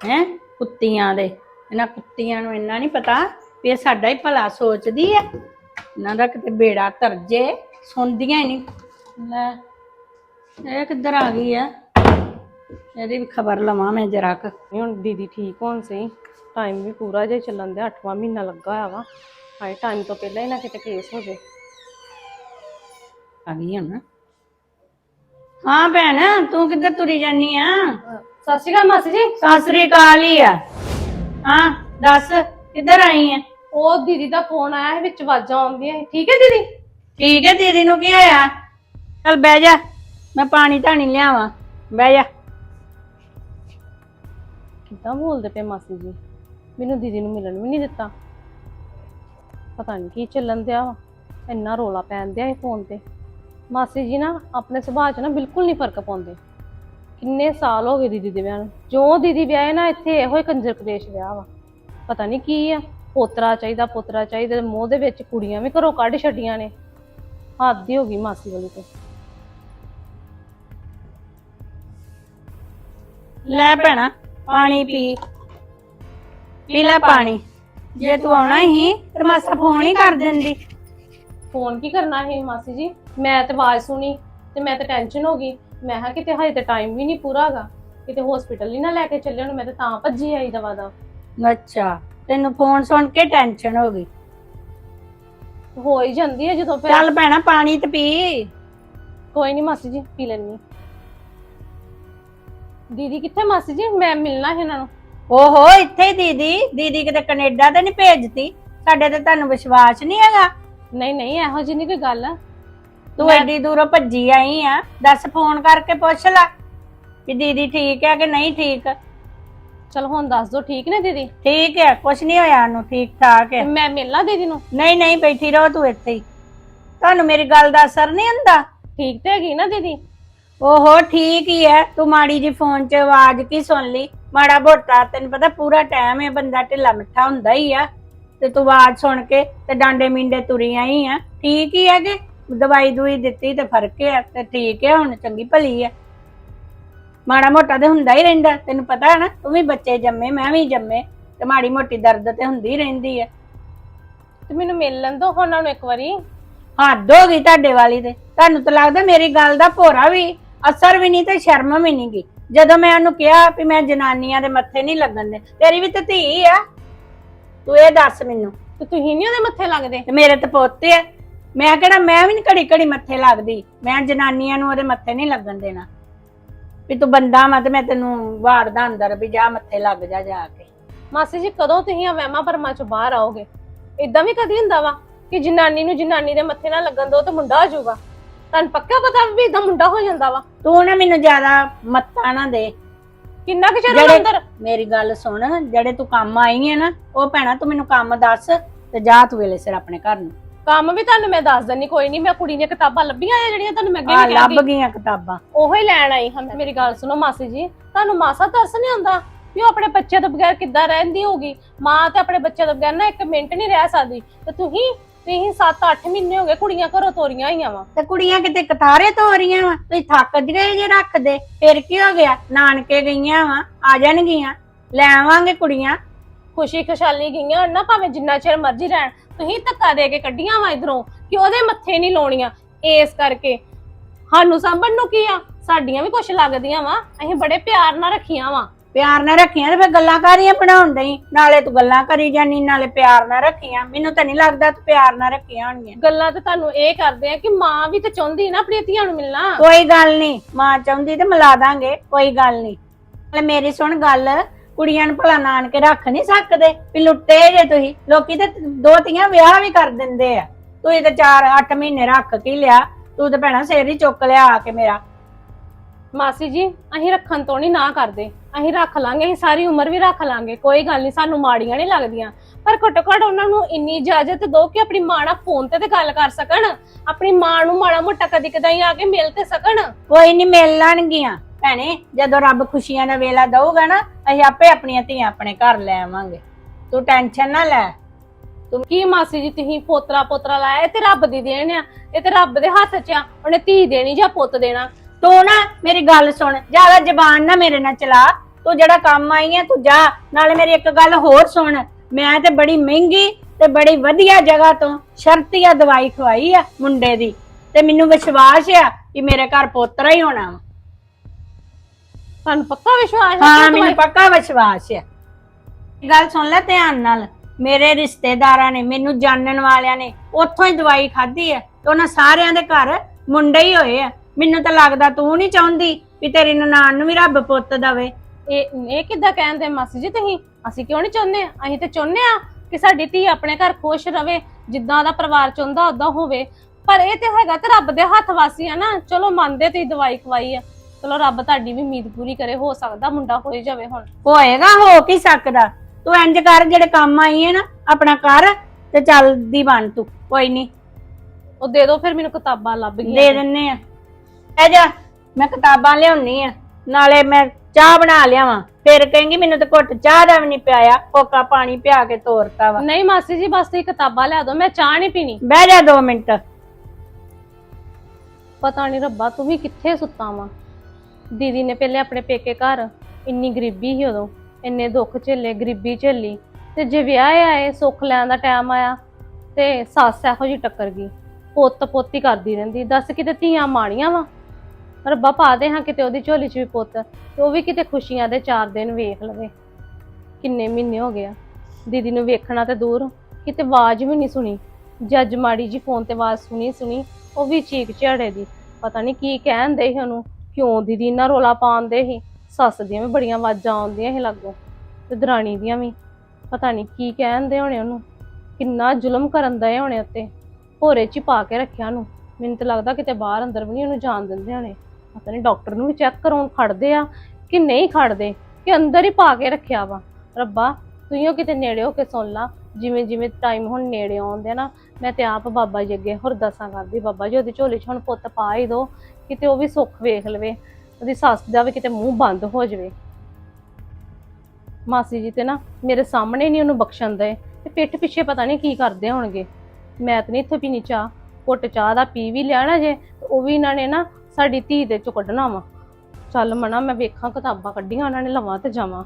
ਹੈ, ਕੁੱਤੀਆਂ ਦੇ। ਇਹਨਾਂ ਕੁੱਤੀਆਂ ਨੂੰ ਇੰਨਾ ਨਹੀਂ ਪਤਾ ਵੀ ਇਹ ਸਾਡਾ ਹੀ ਭਲਾ ਸੋਚਦੀ ਹੈ ਇਹਨਾਂ ਦਾ ਕਿਤੇ ਬੇੜਾ ਤਰਜੇ ਸੁਣਦੀਆਂ ਹੀ ਨਹੀਂ। ਲੈ, ਇਹ ਕਿੱਧਰ ਆ ਗਈ ਆ ਇਹਦੀ ਵੀ ਖਬਰ ਲਵਾਂ ਮੈਂ ਜਰਾ ਕੁ। ਨਹੀਂ ਹੁਣ ਦੀਦੀ ਠੀਕ ਹੋਣ ਸਹੀ। ਟਾਈਮ ਵੀ ਪੂਰਾ ਜੇ ਚੱਲਣ ਦੇ 8ਵਾਂ ਮਹੀਨਾ ਲੱਗਾ ਹੋਇਆ ਵਾ। ਹਾਏ ਟਾਈਮ ਤੋਂ ਪਹਿਲਾਂ ਹੀ ਨਾ ਕਿਤੇ ਕੇਸ ਹੋ ਜੇ। ਆ ਗਈ ਹੁਣ ਹਾਂ ਭੈਣ ਤੂੰ ਕਿੱਧਰ ਤੁਰੀ ਜਾਨੀ ਆ? ਸਤਿ ਸ਼੍ਰੀ ਅਕਾਲ ਮਾਸੀ ਜੀ। ਸਤਿ ਸ੍ਰੀ ਅਕਾਲ ਹੀ ਆ। ਹਾਂ ਦੱਸ ਕਿੱਧਰ ਆਈ ਆ? ਉਹ ਦੀਦੀ ਦਾ ਫੋਨ ਆਇਆ ਵਿੱਚ ਆਵਾਜ਼ਾਂ ਆਉਂਦੀਆਂ ਸੀ। ਠੀਕ ਹੈ ਦੀਦੀ? ਠੀਕ ਹੈ ਦੀਦੀ ਨੂੰ ਕੀ ਹੋਇਆ? ਚੱਲ ਬਹਿ ਜਾ ਮੈਂ ਪਾਣੀ ਧਾਣੀ ਲਿਆਵਾਂ। ਬਹਿ ਜਾ। ਕਿੱਦਾਂ ਬੋਲਦੇ ਪਏ ਮਾਸੀ ਜੀ? ਮੈਨੂੰ ਦੀਦੀ ਨੂੰ ਮਿਲਣ ਵੀ ਨਹੀਂ ਦਿੱਤਾ। ਪਤਾ ਨਹੀਂ ਕੀ ਚੱਲਣ ਦਿਆ ਵਾ। ਇੰਨਾ ਰੋਲਾ ਪੈਣ ਦਿਆ ਇਹ ਫੋਨ ਤੇ। ਮਾਸੀ ਜੀ ਨਾ ਆਪਣੇ ਸੁਭਾਅ 'ਚ ਨਾ ਬਿਲਕੁਲ ਨਹੀਂ ਫ਼ਰਕ ਪਾਉਂਦੇ। ਕਿੰਨੇ ਸਾਲ ਹੋ ਗਏ ਦੀਦੀ ਦੇ ਵਿਆਹ ਨੂੰ। ਜੋ ਦੀਦੀ ਵਿਆਹੇ ਨਾ ਇੱਥੇ ਇਹੋ ਹੀ ਕੰਜਰ ਕਲੇਸ਼ ਵਿਆਹ ਵਾ। ਪਤਾ ਨਹੀਂ ਕੀ ਆ। ਪੋਤਰਾ ਚਾਹੀਦਾ ਪੋਤਰਾ ਚਾਹੀਦਾ। ਮੋਹ ਦੇ ਵਿੱਚ ਕੁੜੀਆਂ ਵੀ ਘਰੋਂ ਕੱਢ ਛੱਡੀਆਂ ਨੇ। ਹੱਦ ਹੀ ਹੋ ਗਈ ਮਾਸੀ ਵਾਲੀ ਤੇ। ਲੈ ਭੈਣਾ ਪਾਣੀ ਪੀ। ਪੀ ਲੈ ਪਾਣੀ। ਜੇ ਤੂੰ ਆਉਣਾ ਹੀ ਤੇ ਮਾਸਾ ਫੋਨ ਹੀ ਕਰ ਦਿੰਦੀ। ਫੋਨ ਕੀ ਕਰਨਾ ਹੈ ਮਾਸੀ ਜੀ? ਮੈਂ ਤੇ ਆਵਾਜ਼ ਸੁਣੀ ਤੇ ਮੈਂ ਤੇ ਟੈਨਸ਼ਨ ਹੋ ਗਈ। ਮੈਂ ਕਿਹਾ ਕਿਤੇ ਹਜੇ ਤੇ ਟਾਈਮ ਵੀ ਨਹੀਂ ਪੂਰਾ ਹੈਗਾ। ਕਿਤੇ ਹਸਪੀਟਲ ਹੀ ਨਾ ਲੈ ਕੇ ਚੱਲੇ ਉਹਨੂੰ ਮੈਂ ਤੇ ਤਾਂ ਭੱਜੀ ਆਈ ਦਵਾ ਦਾ ਅੱਛਾ ਤੈਨੂੰ ਫੋਨ ਸੁਣ ਕੇ ਟੈਨਸ਼ਨ ਹੋ ਗਈ। ਹੋ ਹੀ ਜਾਂਦੀ ਹੈ ਜਦੋਂ ਫਿਰ ਚੱਲ ਭੈਣਾ ਪਾਣੀ ਤੇ ਪੀ। ਕੋਈ ਨਹੀਂ ਮਾਸੀ ਜੀ ਪੀ ਲੈਣੀ ਦੀਦੀ ਕਿੱਥੇ ਮਾਸੀ ਜੀ? ਮੈਂ ਮਿਲਣਾ ਹੈ ਇਹਨਾਂ ਨੂੰ। ਓਹੋ ਇੱਥੇ ਹੀ ਦੀਦੀ। ਦੀਦੀ ਕਿਤੇ ਕੈਨੇਡਾ ਤੇ ਨਹੀਂ ਭੇਜਤੀ। ਸਾਡੇ ਤੇ ਤੁਹਾਨੂੰ ਵਿਸ਼ਵਾਸ ਨਹੀਂ ਹੈਗਾ? ਨਹੀਂ ਨਹੀਂ ਇਹੋ ਜਿਹੀ ਨਹੀਂ ਕੋਈ ਗੱਲ। ਤੂੰ ਐਡੀ ਦੂਰੋਂ ਭੱਜੀ ਆਈ ਆ। ਦੱਸ ਫੋਨ ਕਰਕੇ ਪੁੱਛ ਲੈ ਵੀ ਦੀਦੀ ਠੀਕ ਹੈ ਕਿ ਨਹੀਂ ਠੀਕ? ਚਲ ਹੁਣ ਦੱਸ ਦੋ ਠੀਕ ਨੇ ਦੀਦੀ? ਠੀਕ ਹੈ ਕੁਛ ਨਹੀਂ ਹੋਇਆ ਉਹਨੂੰ ਠੀਕ ਠਾਕ ਤੇ ਹੈ। ਮੈਂ ਮਿਲਣਾ ਦੀਦੀ ਨੂੰ? ਨਹੀਂ ਨਹੀਂ ਬੈਠੀ ਰਹੋ ਤੂੰ ਇੱਥੇ ਹੀ। ਤੁਹਾਨੂੰ ਮੇਰੀ ਗੱਲ ਦਾ ਅਸਰ ਨਹੀਂ ਹੁੰਦਾ? ਠੀਕ ਤੇ ਹੈਗੀ ਨਾ ਦੀਦੀ। ਓਹੋ ਠੀਕ ਹੀ ਹੈ ਤੂੰ ਮਾੜੀ ਜੀ ਫੋਨ 'ਚ ਆਵਾਜ਼ ਕੀ ਸੁਣ ਲਈ? ਮਾੜਾ ਮੋਟਾ ਤੈਨੂੰ ਪਤਾ ਪੂਰਾ ਟਾਈਮ ਹੈ ਬੰਦਾ ਢਿੱਲਾ ਮਿੱਠਾ ਹੁੰਦਾ ਹੀ ਆ। ਤੇ ਤੂੰ ਆਵਾਜ਼ ਸੁਣ ਕੇ ਤੇ ਡਾਂਡੇ ਮਿੰਡੇ ਤੁਰੀ ਆਈ ਆ। ਠੀਕ ਹੀ ਹੈ ਕਿ ਦਵਾਈ ਦੂਈ ਦਿੱਤੀ ਤੇ ਫ਼ਰਕ ਹੈ ਤੇ ਠੀਕ ਹੈ ਹੁਣ ਚੰਗੀ ਭਲੀ ਹੈ ਮਾੜਾ ਮੋਟਾ ਤੇ ਹੁੰਦਾ ਹੀ ਰਹਿੰਦਾ ਤੈਨੂੰ ਪਤਾ ਹੈ ਨਾ ਤੂੰ ਵੀ ਬੱਚੇ ਜੰਮੇ ਮੈਂ ਵੀ ਜੰਮੇ ਤੇ ਮਾੜੀ ਮੋਟੀ ਦਰਦ ਤੇ ਹੁੰਦੀ ਹੀ ਰਹਿੰਦੀ ਹੈ ਤੇ ਮੈਨੂੰ ਮਿਲ ਲੈਣ ਦੋ ਉਹਨਾਂ ਨੂੰ ਇੱਕ ਵਾਰੀ। ਹੱਦ ਹੋ ਗਈ ਤੁਹਾਡੇ ਵਾਲੀ ਤੇ। ਤੁਹਾਨੂੰ ਤਾਂ ਲੱਗਦਾ ਮੇਰੀ ਗੱਲ ਦਾ ਭੋਰਾ ਵੀ ਅਸਰ ਵੀ ਨਹੀਂ ਤੇ ਸ਼ਰਮ ਵੀ ਨਹੀਂ ਗਈ ਜਦੋਂ ਮੈਂ ਉਹਨੂੰ ਕਿਹਾ ਵੀ ਮੈਂ ਜਨਾਨੀਆਂ ਦੇ ਮੱਥੇ ਨਹੀਂ ਲੱਗਣ ਦੇ ਤੇਰੀ ਵੀ ਤੇ ਧੀ ਆ। ਤੂੰ ਇਹ ਦੱਸ ਮੈਨੂੰ। ਤੇ ਤੁਸੀਂ ਨਹੀਂ ਉਹਦੇ ਮੱਥੇ ਲੱਗਦੇ? ਤੇ ਮੇਰੇ ਤੇ ਪੋਤੇ ਆ। ਮੈਂ ਕਿਹੜਾ ਮੈਂ ਵੀ ਨੀ ਘੜੀ ਘੜੀ ਮੱਥੇ ਲੱਗਦੀ। ਮੈਂ ਜਨਾਨੀਆਂ ਨੂੰ ਉਹਦੇ ਮੱਥੇ ਨਹੀਂ ਲੱਗਣ ਦੇਣਾ। ਵੀ ਤੂੰ ਬੰਦਾ ਵਾ ਤੇ ਮੈਂ ਤੈਨੂੰ ਵਾੜਦਾ ਅੰਦਰ ਵੀ ਜਾ ਮੱਥੇ ਲੱਗ ਜਾ ਜਾ ਕੇ। ਮਾਸੀ ਜੀ ਕਦੋਂ ਤੁਸੀਂ ਆ ਵਹਿਮਾਂ ਭਰਮਾਂ ਚੋਂ ਬਾਹਰ ਆਓਗੇ? ਇਦਾਂ ਵੀ ਕਦੀ ਹੁੰਦਾ ਵਾ ਕਿ ਜਨਾਨੀ ਨੂੰ ਜਨਾਨੀ ਦੇ ਮੱਥੇ ਨਾ ਲੱਗਣ ਦੋ ਤਾਂ ਮੁੰਡਾ ਹੋ ਜਾਊਗਾ? ਤੁਹਾਨੂੰ ਪੱਕਾ ਪਤਾ ਵੀ ਇਦਾਂ ਮੁੰਡਾ ਹੋ ਜਾਂਦਾ ਵਾ? ਤੂੰ ਨਾ ਮੈਨੂੰ ਜ਼ਿਆਦਾ ਮੱਤਾ ਨਾ ਦੇ। ਕਿੰਨਾ ਕੁ ਚਿਰ ਜਿਹੜੇ- ਅੰਦਰ? ਮੇਰੀ ਗੱਲ ਸੁਣ ਜਿਹੜੇ ਤੂੰ ਕੰਮ ਆਈ ਹੈ ਨਾ ਉਹ ਭੈਣਾ ਤੂੰ ਮੈਨੂੰ ਕੰਮ ਦੱਸ ਤੇ ਜਾ ਤੂੰ ਵੇਲੇ ਸਿਰ ਆਪਣੇ ਘਰ ਨੂੰ। ਕੰਮ ਵੀ ਤੁਹਾਨੂੰ ਮੈਂ ਦੱਸ ਦਿੰਨੀ ਕੋਈ ਨਹੀਂ ਮੈਂ ਕੁੜੀ ਦੀਆਂ ਕਿਤਾਬਾਂ ਲੱਭੀਆਂ ਆ ਜਿਹੜੀਆਂ ਤੁਹਾਨੂੰ ਮੈਂ ਅੱਗੇ ਆ ਵੀ ਲੱਭ ਕਹਿੰਦੀ। ਗਈਆਂ ਕਿਤਾਬਾਂ। ਉਹੀ ਲੈਣ ਆਈ ਹਾਂ ਮੇਰੀ ਗੱਲ ਸੁਣੋ ਮਾਸੀ ਜੀ ਤੁਹਾਨੂੰ ਮਾਸਾ ਤਰਸ ਨਹੀਂ ਆਉਂਦਾ ਵੀ ਉਹ ਆਪਣੇ ਬੱਚੇ ਤੋਂ ਬਗੈਰ ਕਿੱਦਾਂ ਰਹਿੰਦੀ ਹੋਗੀ ਮਾਂ ਤੇ ਆਪਣੇ ਬੱਚੇ ਤੋਂ ਬਗੈਰ ਨਾ ਇੱਕ ਮਿੰਟ ਨਹੀਂ ਰਹਿ ਸਕਦੀ। ਤੇ ਤੁਸੀਂ ਤੁਸੀਂ 7-8 ਮਹੀਨੇ ਹੋ ਗਏ ਕੁੜੀਆਂ ਘਰੋਂ ਤੋਰੀਆਂ ਹੋਈਆਂ ਵਾ। ਤੇ ਕੁੜੀਆਂ ਕਿਤੇ ਕਤਾਰੇ ਤੋਂ ਰਹੀਆਂ ਵਾ ਤੁਸੀਂ ਥੱਕ ਗਏ ਜੇ ਰੱਖਦੇ ਫਿਰ ਕੀ ਹੋ ਗਿਆ? ਨਾਨਕੇ ਗਈਆਂ ਵਾ ਆ ਜਾਣਗੀਆਂ ਲੈ ਆਵਾਂਗੇ ਕੁੜੀਆਂ। ਖੁਸ਼ੀ ਖੁਸ਼ਹਾਲੀ ਗਈਆਂ ਨਾ ਭਾਵੇਂ ਜਿੰਨਾ ਚਿਰ ਮਰਜ਼ੀ ਰਹਿਣ। ਤੁਸੀਂ ਧੱਕਾ ਦੇ ਕੇ ਕੱਢੀਆਂ ਵਾ ਇਧਰੋਂ ਕਿ ਉਹਦੇ ਮੱਥੇ ਨਹੀਂ ਲਾਉਣੀਆਂ। ਇਸ ਕਰਕੇ ਸਾਨੂੰ ਸਾਂਭਣ ਨੂੰ ਕੀ ਆ? ਸਾਡੀਆਂ ਵੀ ਕੁਛ ਲੱਗਦੀਆਂ ਵਾ। ਅਸੀਂ ਬੜੇ ਪਿਆਰ ਨਾਲ ਰੱਖੀਆਂ ਵਾ। ਪਿਆਰ ਨਾਲ ਰੱਖੀਆਂ ਤੇ ਫਿਰ ਗੱਲਾਂ ਕਾਰੀਆਂ ਬਣਾਉਣ ਡਈ? ਨਾਲੇ ਤੂੰ ਗੱਲਾਂ ਕਰੀ ਜਾਨੀ ਨਾਲੇ ਪਿਆਰ ਨਾਲ ਰੱਖੀਆਂ। ਮੈਨੂੰ ਤਾਂ ਨਹੀਂ ਲੱਗਦਾ ਤੂੰ ਪਿਆਰ ਨਾਲ ਰੱਖੀਆਂ ਹੋਣਗੀਆਂ। ਗੱਲਾਂ ਤੇ ਤੁਹਾਨੂੰ ਇਹ ਕਰਦੇ ਆ ਕਿ ਮਾਂ ਵੀ ਤੇ ਚਾਹੁੰਦੀ ਨਾ ਆਪਣੀਆਂ ਧੀਆਂ ਨੂੰ ਮਿਲਣਾ। ਕੋਈ ਗੱਲ ਨਹੀਂ ਮਾਂ ਚਾਹੁੰਦੀ ਤੇ ਮਿਲਾ ਦਾਂਗੇ ਕੋਈ ਗੱਲ ਨਹੀਂ ਨਾਲੇ ਮੇਰੀ ਸੁਣ ਗੱਲ ਕੁੜੀਆਂ ਨੂੰ ਭਲਾ ਨਾਨਕੇ ਰੱਖ ਨਹੀਂ ਸਕਦੇ ਵੀ ਲੁੱਟੇ ਜੇ ਤੁਸੀਂ। ਲੋਕੀ ਤੇ ਦੋ ਧੀਆਂ ਵਿਆਹ ਵੀ ਕਰ ਦਿੰਦੇ ਆ। ਤੁਸੀਂ ਤੇ 4-8 ਮਹੀਨੇ ਰੱਖ ਕੇ ਹੀ ਲਿਆ ਤੂੰ ਤੇ ਭੈਣਾ ਸਿਰ ਹੀ ਚੁੱਕ ਲਿਆ ਆ ਕੇ ਮੇਰਾ। ਮਾਸੀ ਜੀ ਅਸੀਂ ਰੱਖਣ ਤੋਂ ਨਹੀਂ ਨਾ ਕਰਦੇ। ਅਸੀਂ ਰੱਖ ਲਾਂਗੇ ਅਸੀਂ ਸਾਰੀ ਉਮਰ ਵੀ ਰੱਖ ਲਾਂਗੇ। ਕੋਈ ਗੱਲ ਨਹੀਂ ਸਾਨੂੰ ਮਾੜੀਆਂ ਨਹੀਂ ਲੱਗਦੀਆਂ। ਪਰ ਘੱਟੋ ਘੱਟ ਉਹਨਾਂ ਨੂੰ ਇੰਨੀ ਇਜਾਜ਼ਤ ਦਿਓ ਕਿ ਆਪਣੀ ਮਾਂ ਨਾਲ ਫੋਨ ਤੇ ਤੇ ਗੱਲ ਕਰ ਸਕਣ। ਆਪਣੀ ਮਾਂ ਨੂੰ ਮਾੜਾ ਮੋਟਾ ਕਦੀ ਕਦਾਈ ਆ ਕੇ ਮਿਲ ਤੇ ਸਕਣ। ਕੋਈ ਨਹੀਂ ਮਿਲ ਲੈਣਗੀਆਂ। ਭੈਣੇ ਜਦੋਂ ਰੱਬ ਖੁਸ਼ੀਆਂ ਦਾ ਵੇਲਾ ਦਊਗਾ ਨਾ ਅਸੀਂ ਆਪੇ ਆਪਣੀਆਂ ਧੀਆਂ ਆਪਣੇ ਘਰ ਲੈ ਆਵਾਂਗੇ। ਤੂੰ ਟੈਨਸ਼ਨ ਨਾ ਲੈ। ਕੀ ਮਾਸੀ ਜੀ ਤੁਸੀਂ ਪੋਤਰਾ ਪੋਤਰਾ ਲਾਇਆ ਇਹ ਤੇ ਰੱਬ ਦੀ ਦੇਣ ਆ। ਇਹ ਤੇ ਰੱਬ ਦੇ ਹੱਥ 'ਚ ਆ। ਉਹਨੇ ਧੀ ਦੇਣੀ ਜਾਂ ਪੁੱਤ ਦੇਣਾ। ਤੂੰ ਨਾ ਮੇਰੀ ਗੱਲ ਸੁਣ ਜ਼ਿਆਦਾ ਜ਼ਬਾਨ ਨਾ ਮੇਰੇ ਨਾਲ ਚਲਾ। ਤੂੰ ਜਿਹੜਾ ਕੰਮ ਆਈ ਹੈ ਤੂੰ ਜਾ ਨਾਲੇ ਮੇਰੀ ਇੱਕ ਗੱਲ ਹੋਰ ਸੁਣ। ਮੈਂ ਤੇ ਬੜੀ ਮਹਿੰਗੀ ਤੇ ਬੜੀ ਵਧੀਆ ਜਗ੍ਹਾ ਤੋਂ ਸ਼ਰਤੀਆ ਦਵਾਈ ਖਵਾਈ ਆ ਮੁੰਡੇ ਦੀ। ਤੇ ਮੈਨੂੰ ਵਿਸ਼ਵਾਸ ਆ ਕਿ ਮੇਰੇ ਘਰ ਪੋਤਰਾ ਹੀ ਹੋਣਾ ਵਾ। ਤੁਹਾਨੂੰ ਪੱਕਾ ਵਿਸ਼ਵਾਸ ਹੈ ਹਾਂ ਮੈਨੂੰ ਪੱਕਾ ਵਿਸ਼ਵਾਸ ਆ। ਗੱਲ ਸੁਣ ਲੈ ਧਿਆਨ ਨਾਲ। ਮੇਰੇ ਰਿਸ਼ਤੇਦਾਰਾਂ ਨੇ ਮੈਨੂੰ ਜਾਣਨ ਵਾਲਿਆਂ ਨੇ ਉੱਥੋਂ ਹੀ ਦਵਾਈ ਖਾਧੀ ਹੈ ਤੇ ਉਹਨਾਂ ਸਾਰਿਆਂ ਦੇ ਘਰ ਮੁੰਡੇ ਹੀ ਹੋਏ ਆ। ਮੈਨੂੰ ਤਾਂ ਲੱਗਦਾ ਤੂੰ ਨਹੀਂ ਚਾਹੁੰਦੀ ਵੀ ਤੇਰੀ ਨਨਾਣ ਨੂੰ ਵੀ ਰੱਬ ਪੁੱਤ ਦਵੇ। ਇਹ ਇਹ ਕਿੱਦਾਂ ਕਹਿੰਦੇ ਮਾਸੀ ਜੀ ਤੁਸੀਂ? ਅਸੀਂ ਕਿਉਂ ਨਹੀਂ ਚਾਹੁੰਦੇ? ਅਸੀਂ ਤੇ ਚਾਹੁੰਦੇ ਆ ਕਿ ਸਾਡੀ ਧੀ ਆਪਣੇ ਘਰ ਖੁਸ਼ ਰਵੇ ਜਿੱਦਾਂ ਦਾ ਪਰਿਵਾਰ ਚਾਹੁੰਦਾ ਉਦਾਂ ਹੋਵੇ। ਪਰ ਇਹ ਤੇ ਹੈਗਾ ਤੇ ਰੱਬ ਦੇ ਹੱਥ ਵਾਸੀ ਆ ਨਾ। ਚਲੋ ਮੰਨਦੇ ਤੁਸੀਂ ਦਵਾਈ ਖਵਾਈ ਆ। ਚਲੋ ਰੱਬ ਤੁਹਾਡੀ ਵੀ ਉਮੀਦ ਪੂਰੀ ਕਰੇ ਹੋ ਸਕਦਾ ਮੁੰਡਾ ਹੋਈ ਜਾਵੇ ਹੁਣ। ਹੋਏਗਾ ਹੋ ਕੀ ਸਕਦਾ? ਤੂੰ ਇੰਜ ਕਰ ਜਿਹੜੇ ਕੰਮ ਆਈ ਹੈ ਨਾ ਆਪਣਾ ਕਰ ਤੇ ਚੱਲਦੀ ਬਣ ਤੂੰ। ਕੋਈ ਨਹੀਂ। ਉਹ ਦੇ ਦਿਓ ਫਿਰ ਮੈਨੂੰ ਕਿਤਾਬਾਂ ਲੱਭ ਦੇ ਗਈਆਂ ਦਿੰਨੇ ਆ। ਐ ਜਾ ਮੈਂ ਕਿਤਾਬਾਂ ਲਿਆਉਣੀ ਆ। ਨਾਲੇ ਮੈਂ ਚਾਹ ਬਣਾ ਲਿਆਵਾਂ। ਫਿਰ ਕਹੇਂਗੀ ਮੈਨੂੰ ਤਾਂ ਘੁੱਟ ਚਾਹ ਦਾ ਵੀ ਨਹੀਂ ਪਿਆਇਆ ਕੋਕਾ ਪਾਣੀ ਪਿਆ ਕੇ ਤੋਰਤਾ ਵਾ। ਨਹੀਂ ਮਾਸੀ ਜੀ ਬਸ ਤੁਸੀਂ ਕਿਤਾਬਾਂ ਲਿਆ ਦਿਓ ਮੈਂ ਚਾਹ ਨਹੀਂ ਪੀਣੀ। ਬਹਿ ਜਾ 2 ਮਿੰਟ। ਪਤਾ ਨਹੀਂ ਰੱਬਾ ਤੂੰ ਵੀ ਕਿੱਥੇ ਸੁੱਤਾ ਵਾ? ਦੀਦੀ ਨੇ ਪਹਿਲੇ ਆਪਣੇ ਪੇਕੇ ਘਰ ਇੰਨੀ ਗਰੀਬੀ ਸੀ ਉਦੋਂ ਇੰਨੇ ਦੁੱਖ ਝੇਲੇ ਗਰੀਬੀ ਝੇਲੀ। ਤੇ ਜੇ ਵਿਆਹ ਆਏ ਸੁੱਖ ਲੈਣ ਦਾ ਟਾਈਮ ਆਇਆ ਤੇ ਸੱਸ ਇਹੋ ਜਿਹੀ ਟੱਕਰ ਗਈ। ਪੁੱਤ ਪੋਤੀ ਕਰਦੀ ਰਹਿੰਦੀ ਦੱਸ ਕਿਤੇ ਧੀਆਂ ਮਾੜੀਆਂ ਵਾ? ਰੱਬਾ ਪਾ ਦੇ ਹਾਂ ਕਿਤੇ ਉਹਦੀ ਝੋਲੀ 'ਚ ਵੀ ਪੁੱਤ, ਤੇ ਉਹ ਵੀ ਕਿਤੇ ਖੁਸ਼ੀਆਂ ਦੇ ਚਾਰ ਦਿਨ ਵੇਖ ਲਵੇ। ਕਿੰਨੇ ਮਹੀਨੇ ਹੋ ਗਏ ਆ। ਦੀਦੀ ਨੂੰ ਵੇਖਣਾ ਤੇ ਦੂਰ, ਕਿਤੇ ਆਵਾਜ਼ ਵੀ ਨਹੀਂ ਸੁਣੀ। ਜੱਜ ਮਾੜੀ ਜੀ ਫੋਨ ਤੇ ਆਵਾਜ਼ ਸੁਣੀ ਸੁਣੀ, ਉਹ ਵੀ ਚੀਕ ਝਾੜੇ ਦੀ। ਪਤਾ ਨਹੀਂ ਕੀ ਕਹਿਣ ਕਹਿੰਦੇ ਸੀ ਉਹਨੂੰ, ਕਿਉਂ ਦੀਦੀ ਇੰਨਾ ਰੋਲਾ ਪਾਉਂਦੇ ਸੀ। ਸੱਸ ਦੀਆਂ ਵੀ ਬੜੀਆਂ ਆਵਾਜ਼ਾਂ ਆਉਂਦੀਆਂ ਸੀ ਲਾਗੋਂ, ਤੇ ਦਰਾਣੀ ਦੀਆਂ ਵੀ। ਪਤਾ ਨਹੀਂ ਕੀ ਕਹਿਣ ਕਹਿੰਦੇ ਹੋਣੇ ਉਹਨੂੰ। ਕਿੰਨਾ ਜ਼ੁਲਮ ਕਰਨ ਦਏ ਹੋਣੇ ਉੱਤੇ। ਭੋਰੇ 'ਚ ਹੀ ਪਾ ਕੇ ਰੱਖਿਆ ਉਹਨੂੰ। ਮੈਨੂੰ ਤਾਂ ਲੱਗਦਾ ਕਿਤੇ ਬਾਹਰ ਅੰਦਰ ਵੀ ਨਹੀਂ ਉਹਨੂੰ ਜਾਣ ਦਿੰਦੇ ਹੋਣੇ। ਪਤਾ ਨਹੀਂ ਡਾਕਟਰ ਨੂੰ ਵੀ ਚੈੱਕ ਕਰਾਉਣ ਖੜਦੇ ਆ ਕਿ ਨਹੀਂ ਖੜਦੇ, ਕਿ ਅੰਦਰ ਹੀ ਪਾ ਕੇ ਰੱਖਿਆ ਵਾ। ਰੱਬਾ ਤੂੰ ਕਿਤੇ ਨੇੜੇ ਹੋ ਕੇ ਸੁਣ ਲਾ, ਜਿਵੇਂ ਜਿਵੇਂ ਟਾਈਮ ਹੁਣ ਨੇੜੇ ਆਉਂਦੇ ਆ ਨਾ, ਮੈਂ ਤੇ ਆਪ ਬਾਬਾ ਜੀ ਅੱਗੇ ਅਰਦਾਸਾਂ ਕਰਦੀ, ਬਾਬਾ ਜੀ ਉਹਦੀ ਝੋਲੀ 'ਚ ਹੁਣ ਪੁੱਤ ਪਾ ਹੀ ਦੋ, ਕਿਤੇ ਉਹ ਵੀ ਸੁੱਖ ਵੇਖ ਲਵੇ, ਉਹਦੀ ਸੱਸ ਦਾ ਵੀ ਕਿਤੇ ਮੂੰਹ ਬੰਦ ਹੋ ਜਾਵੇ। ਮਾਸੀ ਜੀ ਤੇ ਨਾ ਮੇਰੇ ਸਾਹਮਣੇ ਨਹੀਂ ਉਹਨੂੰ ਬਖਸ਼ਣ ਦੇ, ਤੇ ਪਿੱਠ ਪਿੱਛੇ ਪਤਾ ਨਹੀਂ ਕੀ ਕਰਦੇ ਹੋਣਗੇ। ਮੈਂ ਤਾਂ ਨਹੀਂ ਇੱਥੇ ਪੀਣੀ ਚਾਹ, ਘੁੱਟ ਚਾਹ ਦਾ ਪੀ ਵੀ ਲਿਆ ਨਾ ਜੇ ਉਹ ਵੀ ਇਹਨਾਂ ਨੇ ਨਾ ਸਾਡੀ ਧੀ ਦੇ ਚੋਂ ਕੱਢਣਾ ਵਾ। ਚੱਲ ਮਣਾ ਮੈਂ ਵੇਖਾਂ ਕਿਤਾਬਾਂ ਕੱਢੀਆਂ, ਉਹਨਾਂ ਨੇ ਲਵਾਂ ਤੇ ਜਾਵਾਂ।